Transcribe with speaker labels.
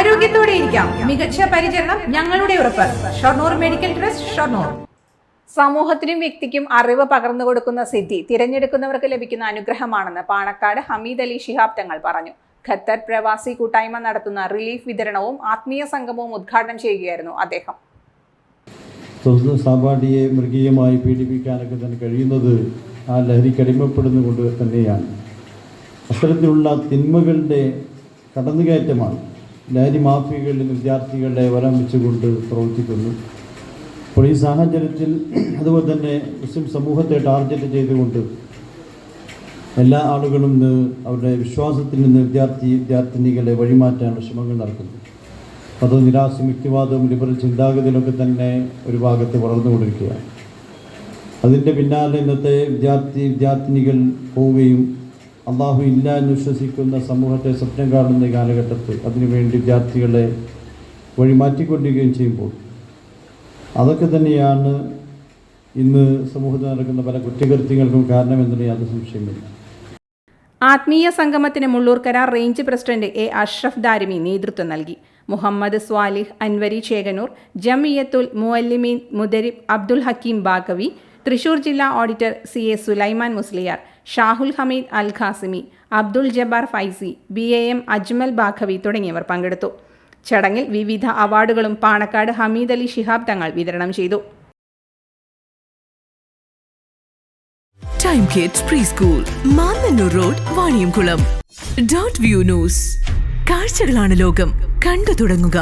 Speaker 1: ആരോഗ്യത്തോടെ ഇരിക്കാം. മികച്ച പരിചരണം ഞങ്ങളുടെ ഉറപ്പ്. Shoranur medical trust Shoranur.
Speaker 2: സമൂഹത്തിനും വ്യക്തിക്കും അറിവ് പകർന്നു കൊടുക്കുന്ന സിദ്ധി തിരഞ്ഞെടുക്കുന്നവർക്ക് ലഭിക്കുന്ന അനുഗ്രഹമാണെന്ന് പാണക്കാട് ഹമീദ് അലി ശിഹാബ് തങ്ങൾ പറഞ്ഞു. ഖത്തർ പ്രവാസി കൂട്ടായ്മ നടത്തുന്ന റിലീഫ് വിതരണവും ആത്മീയ സംഗമവും ഉദ്ഘാടനം ചെയ്യുകയായിരുന്നു അദ്ദേഹം.
Speaker 3: സ്വന്തം സഹപാഠിയെ മൃഗീയമായി പീഡിപ്പിക്കാനൊക്കെ തന്നെ കഴിയുന്നത് ആ ലഹരിക്ക് അടിമപ്പെടുന്നുകൊണ്ട് തന്നെയാണ്. അത്തരത്തിലുള്ള തിന്മകളുടെ കടന്നുകയറ്റമാണ് ലഹരി മാഫിയകളിൽ വിദ്യാർത്ഥികളെ വരം വെച്ചുകൊണ്ട് പ്രവർത്തിക്കുന്നു. അപ്പോൾ ഈ സാഹചര്യത്തിൽ അതുപോലെ തന്നെ മുസ്ലിം സമൂഹത്തെ ടാർഗറ്റ് ചെയ്തുകൊണ്ട് എല്ലാ ആളുകളും ഇന്ന് അവരുടെ വിശ്വാസത്തിൽ നിന്ന് വിദ്യാർത്ഥി വിദ്യാർത്ഥിനികളെ വഴിമാറ്റാനുള്ള ശ്രമങ്ങൾ നടക്കുന്നു. അത് നിരാശ യുക്തിവാദവും ലിബറൽ ചിന്താഗതിയിലൊക്കെ തന്നെ ഒരു ഭാഗത്ത് വളർന്നുകൊണ്ടിരിക്കുകയാണ്. അതിന്റെ പിന്നാലെ ഇന്നത്തെ വിദ്യാർത്ഥി വിദ്യാർത്ഥിനികൾ പോവുകയും അള്ളാഹു ഇല്ല എന്ന് വിശ്വസിക്കുന്ന സമൂഹത്തെ സ്വപ്നം കാണുന്ന കാലഘട്ടത്തിൽ അതിനുവേണ്ടി വിദ്യാർത്ഥികളെ വഴിമാറ്റിക്കൊണ്ടിരിക്കുകയും ചെയ്യുമ്പോൾ അതൊക്കെ തന്നെയാണ് ഇന്ന് സമൂഹത്തിൽ നടക്കുന്ന പല കുറ്റകൃത്യങ്ങൾക്കും കാരണമെന്നുള്ള യാതൊരു സംശയമില്ല
Speaker 2: ആത്മീയ സംഗമത്തിന് Mullurkara range president A Ashraf Darimi നേതൃത്വം നൽകി. മുഹമ്മദ് സ്വാലിഹ് അൻവരി ചേകനൂർ ജമിയത്തുൽ മുഅല്ലിമീൻ മുദരിബ് അബ്ദുൽ ഹക്കീം ബാഗവി തൃശൂർ ജില്ലാ auditor C A Sulaiman Musliyar Shahul Hameed Al Qasimi Abdul Jabbar Faizi B A M Ajmal Baqavi തുടങ്ങിയവർ പങ്കെടുത്തു. ചടങ്ങിൽ വിവിധ അവാർഡുകളും പാണക്കാട് ഹമീദ് അലി ശിഹാബ് തങ്ങൾ വിതരണം ചെയ്തു.
Speaker 4: Time kids pre school Mannannur road Vaniyamkulam dot view news കാഴ്ചകളാണ് ലോകം. കണ്ടു തുടങ്ങുക.